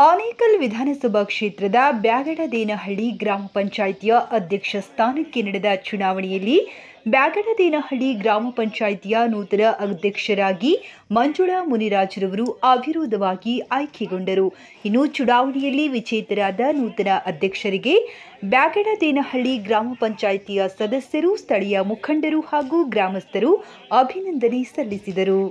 ಆನೇಕಲ್ ವಿಧಾನಸಭಾ ಕ್ಷೇತ್ರದ ಬ್ಯಾಗಡದೇನಹಳ್ಳಿ ಗ್ರಾಮ ಪಂಚಾಯಿತಿಯ ಅಧ್ಯಕ್ಷ ಸ್ಥಾನಕ್ಕೆ ನಡೆದ ಚುನಾವಣೆಯಲ್ಲಿ ಬ್ಯಾಗಡದೇನಹಳ್ಳಿ ಗ್ರಾಮ ಪಂಚಾಯಿತಿಯ ನೂತನ ಅಧ್ಯಕ್ಷರಾಗಿ ಮಂಜುಳಾ ಮುನಿರಾಜ್ರವರು ಅವಿರೋಧವಾಗಿ ಆಯ್ಕೆಗೊಂಡರು. ಇನ್ನು ಚುನಾವಣೆಯಲ್ಲಿ ವಿಜೇತರಾದ ನೂತನ ಅಧ್ಯಕ್ಷರಿಗೆ ಬ್ಯಾಗಡದೇನಹಳ್ಳಿ ಗ್ರಾಮ ಪಂಚಾಯಿತಿಯ ಸದಸ್ಯರು, ಸ್ಥಳೀಯ ಮುಖಂಡರು ಹಾಗೂ ಗ್ರಾಮಸ್ಥರು ಅಭಿನಂದನೆ ಸಲ್ಲಿಸಿದರು.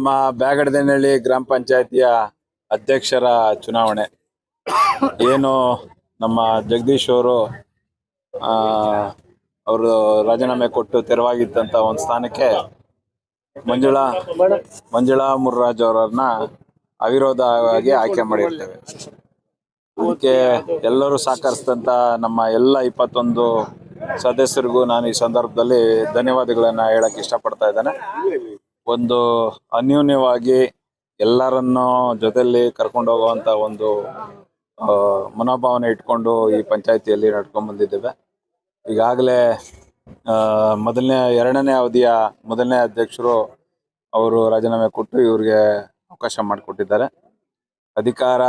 ನಮ್ಮ ಬ್ಯಾಗಡದೇನಹಳ್ಳಿ ಗ್ರಾಮ ಪಂಚಾಯತಿಯ ಅಧ್ಯಕ್ಷರ ಚುನಾವಣೆ. ಏನು ನಮ್ಮ ಜಗದೀಶ್ ಅವರು ಅವರು ರಾಜೀನಾಮೆ ಕೊಟ್ಟು ತೆರವಾಗಿದ್ದಂತ ಒಂದು ಸ್ಥಾನಕ್ಕೆ ಮಂಜುಳಾ ಮಂಜುಳಾ ಮುರ್ರಾಜ್ ಅವರನ್ನ ಅವಿರೋಧವಾಗಿ ಆಯ್ಕೆ ಮಾಡಿರ್ತೇವೆ. ಅದಕ್ಕೆ ಎಲ್ಲರೂ ಸಹಕರಿಸಿದಂತ ನಮ್ಮ ಎಲ್ಲ ಇಪ್ಪತ್ತೊಂದು ಸದಸ್ಯರಿಗೂ ನಾನು ಈ ಸಂದರ್ಭದಲ್ಲಿ ಧನ್ಯವಾದಗಳನ್ನ ಹೇಳಕ್ ಇಷ್ಟಪಡ್ತಾ ಇದ್ದೇನೆ. ಒಂದು ಅನ್ಯೋನ್ಯವಾಗಿ ಎಲ್ಲರನ್ನೂ ಜೊತೆಯಲ್ಲಿ ಕರ್ಕೊಂಡು ಹೋಗುವಂತ ಒಂದು ಮನೋಭಾವನೆ ಇಟ್ಕೊಂಡು ಈ ಪಂಚಾಯತಿಯಲ್ಲಿ ನಡ್ಕೊಂಡ್ ಬಂದಿದ್ದೇವೆ. ಈಗಾಗಲೇ ಮೊದಲನೇ, ಎರಡನೇ ಅವಧಿಯ ಮೊದಲನೇ ಅಧ್ಯಕ್ಷರು ಅವರು ರಾಜೀನಾಮೆ ಕೊಟ್ಟು ಇವ್ರಿಗೆ ಅವಕಾಶ ಮಾಡಿಕೊಟ್ಟಿದ್ದಾರೆ. ಅಧಿಕಾರ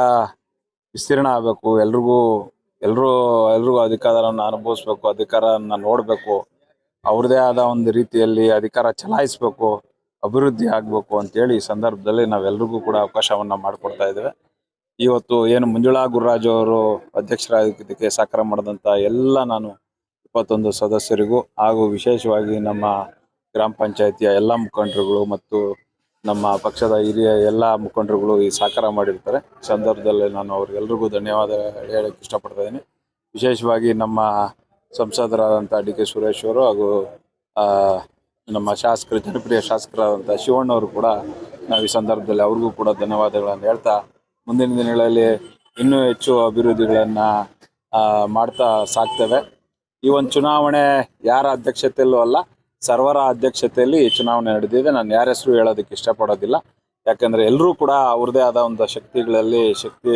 ವಿಸ್ತೀರ್ಣ ಆಗಬೇಕು, ಎಲ್ರಿಗೂ ಎಲ್ಲರೂ ಎಲ್ರಿಗೂ ಅಧಿಕಾರವನ್ನು ಅನುಭವಿಸ್ಬೇಕು, ಅಧಿಕಾರವನ್ನು ನೋಡಬೇಕು ಅವ್ರದೇ ಆದ ಒಂದು ರೀತಿಯಲ್ಲಿ ಅಧಿಕಾರ ಚಲಾಯಿಸ್ಬೇಕು ಅಭಿವೃದ್ಧಿ ಆಗಬೇಕು ಅಂತೇಳಿ ಈ ಸಂದರ್ಭದಲ್ಲಿ ನಾವೆಲ್ಲರಿಗೂ ಕೂಡ ಅವಕಾಶವನ್ನು ಮಾಡಿಕೊಡ್ತಾ ಇದ್ದೇವೆ. ಇವತ್ತು ಏನು ಮಂಜುಳಾ ಗುರುರಾಜ್ ಅವರು ಅಧ್ಯಕ್ಷರಾಗಿದ್ದಕ್ಕೆ ಸಹಕಾರ ಮಾಡಿದಂಥ ಎಲ್ಲ ನಾನು ಇಪ್ಪತ್ತೊಂದು ಸದಸ್ಯರಿಗೂ ಹಾಗೂ ವಿಶೇಷವಾಗಿ ನಮ್ಮ ಗ್ರಾಮ ಪಂಚಾಯಿತಿಯ ಎಲ್ಲ ಮುಖಂಡರುಗಳು ಮತ್ತು ನಮ್ಮ ಪಕ್ಷದ ಹಿರಿಯ ಎಲ್ಲ ಮುಖಂಡರುಗಳು ಈ ಸಹಕಾರ ಮಾಡಿರ್ತಾರೆ. ಸಂದರ್ಭದಲ್ಲಿ ನಾನು ಅವ್ರಿಗೆಲ್ರಿಗೂ ಧನ್ಯವಾದ ಹೇಳಕ್ಕೆ ಇಷ್ಟಪಡ್ತಾ ಇದ್ದೀನಿ. ವಿಶೇಷವಾಗಿ ನಮ್ಮ ಸಂಸದರಾದಂಥ ಡಿ ಕೆ ಸುರೇಶ್ ಅವರು ಹಾಗೂ ನಮ್ಮ ಶಾಸಕರು, ಜನಪ್ರಿಯ ಶಾಸಕರಾದಂಥ ಶಿವಣ್ಣವರು ಕೂಡ ನಾವು ಈ ಸಂದರ್ಭದಲ್ಲಿ ಅವ್ರಿಗೂ ಕೂಡ ಧನ್ಯವಾದಗಳನ್ನು ಹೇಳ್ತಾ, ಮುಂದಿನ ದಿನಗಳಲ್ಲಿ ಇನ್ನೂ ಹೆಚ್ಚು ಅಭಿವೃದ್ಧಿಗಳನ್ನು ಮಾಡ್ತಾ ಸಾಕ್ತೇವೆ. ಈ ಒಂದು ಚುನಾವಣೆ ಯಾರ ಅಧ್ಯಕ್ಷತೆಯಲ್ಲೂ ಅಲ್ಲ, ಸರ್ವರ ಅಧ್ಯಕ್ಷತೆಯಲ್ಲಿ ಈ ಚುನಾವಣೆ ನಡೆದಿದೆ. ನಾನು ಯಾರ ಹೆಸರು ಹೇಳೋದಕ್ಕೆ ಇಷ್ಟಪಡೋದಿಲ್ಲ. ಯಾಕಂದರೆ ಎಲ್ಲರೂ ಕೂಡ ಅವ್ರದೇ ಆದ ಒಂದು ಶಕ್ತಿಗಳಲ್ಲಿ ಶಕ್ತಿ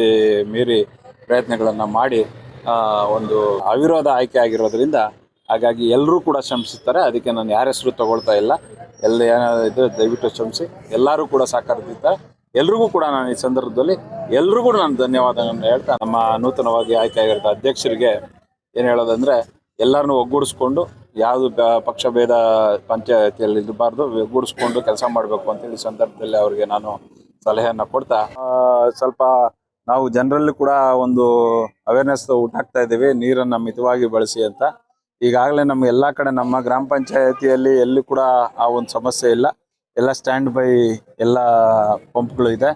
ಮೀರಿ ಪ್ರಯತ್ನಗಳನ್ನು ಮಾಡಿ ಒಂದು ಅವಿರೋಧ ಆಯ್ಕೆ ಆಗಿರೋದ್ರಿಂದ ಹಾಗಾಗಿ ಎಲ್ಲರೂ ಕೂಡ ಶ್ರಮಿಸುತ್ತಾರೆ. ಅದಕ್ಕೆ ನಾನು ಯಾರ ಹೆಸರು ತಗೊಳ್ತಾ ಇಲ್ಲ. ಎಲ್ಲ ಏನಾದ್ರು ಇದ್ರೆ ದಯವಿಟ್ಟು ಶ್ರಮಿಸಿ ಎಲ್ಲರೂ ಕೂಡ ಸಹಕಾರದಿದ್ದಾರೆ ಎಲ್ರಿಗೂ ಕೂಡ ನಾನು ಈ ಸಂದರ್ಭದಲ್ಲಿ ಎಲ್ರಿಗೂ ನಾನು ಧನ್ಯವಾದಗಳನ್ನು ಹೇಳ್ತಾ ನಮ್ಮ ನೂತನವಾಗಿ ಆಯ್ಕೆ ಆಗಿರೋ ಅಧ್ಯಕ್ಷರಿಗೆ ಏನು ಹೇಳೋದಂದ್ರೆ, ಎಲ್ಲರನ್ನೂ ಒಗ್ಗೂಡಿಸ್ಕೊಂಡು ಯಾವುದು ಪಕ್ಷ ಭೇದ ಪಂಚಾಯತಿಯಲ್ಲಿ ಇರಬಾರ್ದು, ಒಗ್ಗೂಡಿಸ್ಕೊಂಡು ಕೆಲಸ ಮಾಡಬೇಕು ಅಂತೇಳಿ ಸಂದರ್ಭದಲ್ಲಿ ಅವರಿಗೆ ನಾನು ಸಲಹೆಯನ್ನು ಕೊಡ್ತಾ ಸ್ವಲ್ಪ ನಾವು ಜನರಲ್ಲಿ ಕೂಡ ಒಂದು ಅವೇರ್ನೆಸ್ ಉಂಟಾಗ್ತಾ ಇದ್ದೀವಿ. ನೀರನ್ನು ಮಿತವಾಗಿ ಬಳಸಿ ಅಂತ. ಈಗಾಗಲೇ ನಮ್ಮ ಎಲ್ಲ ಕಡೆ ನಮ್ಮ ಗ್ರಾಮ ಪಂಚಾಯತಿಯಲ್ಲಿ ಎಲ್ಲಿ ಕೂಡ ಆ ಒಂದು ಸಮಸ್ಯೆ ಇಲ್ಲ. ಎಲ್ಲ ಸ್ಟ್ಯಾಂಡ್ ಬೈ ಎಲ್ಲ ಪಂಪ್ಗಳು ಇದೆ.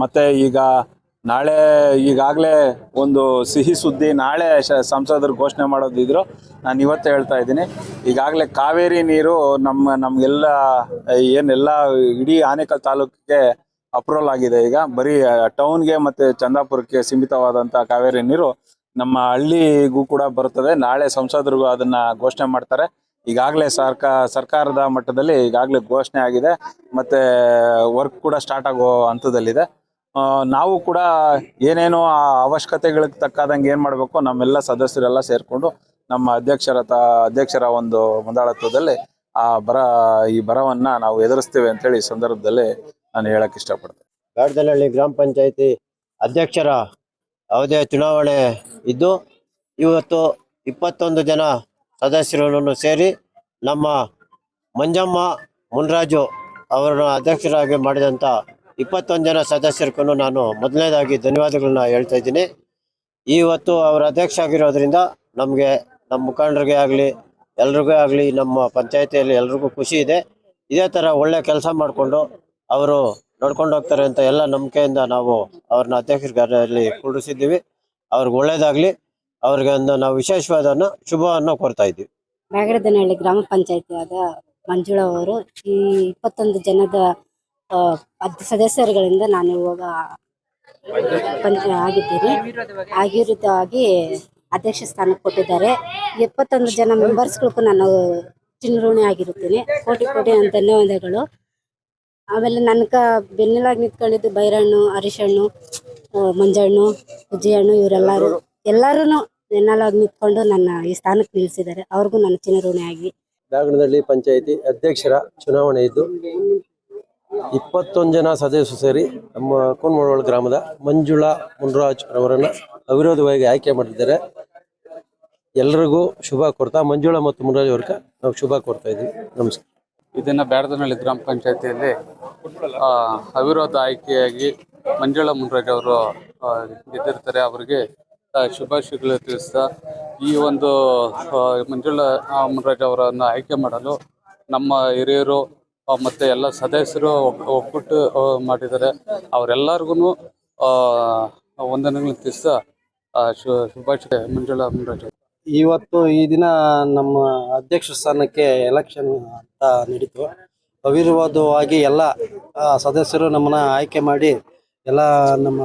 ಮತ್ತೆ ಈಗ ನಾಳೆ ಈಗಾಗಲೇ ಒಂದು ಸಿಹಿ ಸುದ್ದಿ ನಾಳೆ ಸಂಸದರು ಘೋಷಣೆ ಮಾಡೋದಿದ್ರು. ನಾನು ಇವತ್ತೇ ಹೇಳ್ತಾ ಇದ್ದೀನಿ. ಈಗಾಗಲೇ ಕಾವೇರಿ ನೀರು ನಮ್ಮ, ನಮಗೆಲ್ಲ ಏನೆಲ್ಲ ಇಡೀ ಆನೇಕಲ್ ತಾಲೂಕಿಗೆ ಅಪ್ರೂವಲ್ ಆಗಿದೆ ಈಗ. ಬರೀ ಟೌನ್ಗೆ ಮತ್ತು ಚಂದಾಪುರಕ್ಕೆ ಸೀಮಿತವಾದಂಥ ಕಾವೇರಿ ನೀರು ನಮ್ಮ ಹಳ್ಳಿಗೂ ಕೂಡ ಬರುತ್ತದೆ. ನಾಳೆ ಸಂಸದರಿಗೂ ಅದನ್ನ ಘೋಷಣೆ ಮಾಡ್ತಾರೆ. ಈಗಾಗಲೇ ಸರ್ಕಾ, ಸರ್ಕಾರದ ಮಟ್ಟದಲ್ಲಿ ಈಗಾಗಲೇ ಘೋಷಣೆ ಆಗಿದೆ. ಮತ್ತೆ ವರ್ಕ್ ಕೂಡ ಸ್ಟಾರ್ಟ್ ಆಗೋ ಹಂತದಲ್ಲಿದೆ. ನಾವು ಕೂಡ ಏನೇನೋ ಆ ಅವಶ್ಯಕತೆಗಳಿಗೆ ತಕ್ಕಾದಂಗೆ ಏನು ಮಾಡಬೇಕು, ನಮ್ಮೆಲ್ಲ ಸದಸ್ಯರೆಲ್ಲ ಸೇರಿಕೊಂಡು ನಮ್ಮ ಅಧ್ಯಕ್ಷರ ತ, ಅಧ್ಯಕ್ಷರ ಒಂದು ಮುಂದಾಳತ್ವದಲ್ಲಿ ಆ ಬರ, ಈ ಬರವನ್ನ ನಾವು ಎದುರಿಸ್ತೇವೆ ಅಂತೇಳಿ ಈ ಸಂದರ್ಭದಲ್ಲಿ ನಾನು ಹೇಳಕ್ ಇಷ್ಟಪಡ್ತೇನೆ. ಬ್ಯಾಡದನಹಳ್ಳಿ ಗ್ರಾಮ ಪಂಚಾಯತಿ ಅಧ್ಯಕ್ಷರ ಅವಧಿಯ ಚುನಾವಣೆ ಇದ್ದು ಇವತ್ತು ಇಪ್ಪತ್ತೊಂದು ಜನ ಸದಸ್ಯರನ್ನು ಸೇರಿ ನಮ್ಮ ಮಂಜಮ್ಮ ಮುನ್ರಾಜು ಅವರನ್ನು ಅಧ್ಯಕ್ಷರಾಗಿ ಮಾಡಿದಂಥ ಇಪ್ಪತ್ತೊಂದು ಜನ ಸದಸ್ಯರಿಗೂ ನಾನು ಮೊದಲನೇದಾಗಿ ಧನ್ಯವಾದಗಳನ್ನ ಹೇಳ್ತಾ ಇದ್ದೀನಿ. ಇವತ್ತು ಅವರು ಅಧ್ಯಕ್ಷ ಆಗಿರೋದ್ರಿಂದ ನಮಗೆ ನಮ್ಮ ಮುಖಂಡರಿಗೆ ಆಗಲಿ, ಎಲ್ರಿಗೂ ಆಗಲಿ, ನಮ್ಮ ಪಂಚಾಯತಿಯಲ್ಲಿ ಎಲ್ರಿಗೂ ಖುಷಿ ಇದೆ. ಇದೇ ಥರ ಒಳ್ಳೆ ಕೆಲಸ ಮಾಡಿಕೊಂಡು ಅವರು ನಡ್ಕೊಂಡು ಹೋಗ್ತಾರೆ ಅಂತ ಎಲ್ಲ ನಂಬಿಕೆಯಿಂದ ನಾವು ಅವ್ರನ್ನ ಅಧ್ಯಕ್ಷರಲ್ಲಿ ಕೂಡಿಸಿದ್ದೀವಿ. ಅವ್ರಿಗೆ ಒಳ್ಳೇದಾಗ್ಲಿ. ಅವ್ರಿಗೆ ಒಂದು ನಾವು ವಿಶೇಷವಾದ ಶುಭವನ್ನು ಕೋರ್ತಾ ಇದ್ದೀವಿ. ಬ್ಯಾಗರದನಹಳ್ಳಿ ಗ್ರಾಮ ಪಂಚಾಯತಿ ಆದ ಮಂಜುಳಾ ಅವರು ಈ ಇಪ್ಪತ್ತೊಂದು ಜನದ ಸದಸ್ಯರುಗಳಿಂದ ನಾನು ಇವಾಗ ಆಗಿದ್ದೀನಿ. ಆಗಿರೋದಾಗಿ ಅಧ್ಯಕ್ಷ ಸ್ಥಾನಕ್ಕೆ ಕೊಟ್ಟಿದ್ದಾರೆ. ಇಪ್ಪತ್ತೊಂದು ಜನ ಮೆಂಬರ್ಸ್ಗಳಿಗೂ ನಾನು ಚಿನ್ನಋಣಿ ಆಗಿರುತ್ತೇನೆ. ಕೋಟಿ ಕೋಟಿ ಧನ್ಯವಾದಗಳು. ಆಮೇಲೆ ನನ್ಕ ಬೆನ್ನೆಲಾಗಿ ನಿಂತ್ಕೊಂಡಿದ್ದು ಬೈರಣ್ಣು ಅರಿಶಣ್ಣು ಮಂಜಣ್ಣು ಉಜ್ಜಿಹಣ್ಣು ಇವರೆಲ್ಲಾರು. ಎಲ್ಲರೂ ಬೆನ್ನೆಲಾಗಿ ನಿಂತ್ಕೊಂಡು ನನ್ನ ಈ ಸ್ಥಾನಕ್ಕೆ ನಿಲ್ಲಿಸಿದ್ದಾರೆ ಅವ್ರಿಗೂ ನನ್ನ ಆಗಿ. ಬ್ಯಾಗನಹಳ್ಳಿ ಪಂಚಾಯಿತಿ ಅಧ್ಯಕ್ಷರ ಚುನಾವಣೆ ಇದ್ದು ಇಪ್ಪತ್ತೊಂದು ಜನ ಸದಸ್ಯರು ಸೇರಿ ನಮ್ಮ ಕೋನ್ಮಳವಳ ಗ್ರಾಮದ ಮಂಜುಳಾ ಮುನ್ರಾಜ್ ಅವರನ್ನ ಅವಿರೋಧವಾಗಿ ಆಯ್ಕೆ ಮಾಡಿದ್ದಾರೆ. ಎಲ್ರಿಗೂ ಶುಭ ಕೊಡ್ತಾ, ಮಂಜುಳಾ ಮತ್ತು ಮುನ್ರಾಜ್ ಅವ್ರಿಗೆ ನಾವು ಶುಭ ಕೊಡ್ತಾ ಇದ್ದೀವಿ. ನಮಸ್ಕಾರ. ಇದನ್ನ ಬ್ಯಾಡದನಹಳ್ಳಿ ಗ್ರಾಮ ಪಂಚಾಯತಿಯಲ್ಲಿ ಅವಿರೋಧ ಆಯ್ಕೆಯಾಗಿ ಮಂಜುಳಾ ಮುನ್ರಾಜ್ ಅವರು ಗೆದ್ದಿರ್ತಾರೆ ಅವರಿಗೆ ಶುಭಾಶಯಗಳು ತಿಳಿಸ್ತಾ, ಈ ಒಂದು ಮಂಜುಳಾ ಮುನ್ರಾಜ್ ಅವರನ್ನು ಆಯ್ಕೆ ಮಾಡಲು ನಮ್ಮ ಹಿರಿಯರು ಮತ್ತೆ ಎಲ್ಲ ಸದಸ್ಯರು ಒಗ್- ಒಗ್ಗಟ್ಟು ಮಾಡಿದ್ದಾರೆ ಅವರೆಲ್ಲರಿಗೂ ವಂದನೆಗಳನ್ನು ತಿಳಿಸ್ತಾ ಶುಭಾಶಯ, ಮಂಜುಳಾ ಮುನ್ರಾಜ್. ಇವತ್ತು ಈ ದಿನ ನಮ್ಮ ಅಧ್ಯಕ್ಷ ಸ್ಥಾನಕ್ಕೆ ಎಲೆಕ್ಷನ್ ಅಂತ ನಡೀತು ಅವಿರ್ವಾದವಾಗಿ ಎಲ್ಲ ಸದಸ್ಯರು ನಮ್ಮನ್ನ ಆಯ್ಕೆ ಮಾಡಿ ಎಲ್ಲ ನಮ್ಮ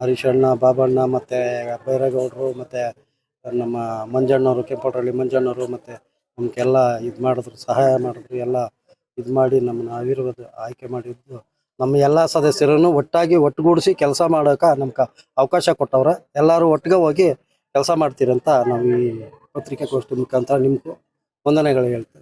ಹರೀಶಣ್ಣ ಬಾಬಣ್ಣ ಮತ್ತೆ ಬೈರೇಗೌಡರು ಮತ್ತೆ ನಮ್ಮ ಮಂಜಣ್ಣವರು, ಕೆಂಪಟಳ್ಳಿ ಮಂಜಣ್ಣವರು, ಮತ್ತೆ ನಮಗೆಲ್ಲ ಇದು ಮಾಡಿದ್ರು, ಸಹಾಯ ಮಾಡಿದ್ರು, ಎಲ್ಲ ಇದು ಮಾಡಿ ನಮ್ಮನ್ನ ಅವಿರ್ವಾದ ಆಯ್ಕೆ ಮಾಡಿದ್ದು. ನಮ್ಮ ಎಲ್ಲ ಸದಸ್ಯರನ್ನು ಒಟ್ಟಾಗಿ ಒಟ್ಟುಗೂಡಿಸಿ ಕೆಲಸ ಮಾಡೋಕೆ ನಮ್ಗೆ ಅವಕಾಶ ಕೊಟ್ಟವ್ರೆ. ಎಲ್ಲರೂ ಒಟ್ಟಿಗೆ ಹೋಗಿ ಕೆಲಸ ಮಾಡ್ತೀರಂತ ನಾವು ಈ ಪತ್ರಿಕಾಗೋಷ್ಠಿ ಮುಖಾಂತರ ನಿಮಗೂ ವಂದನೆಗಳು ಹೇಳ್ತೇವೆ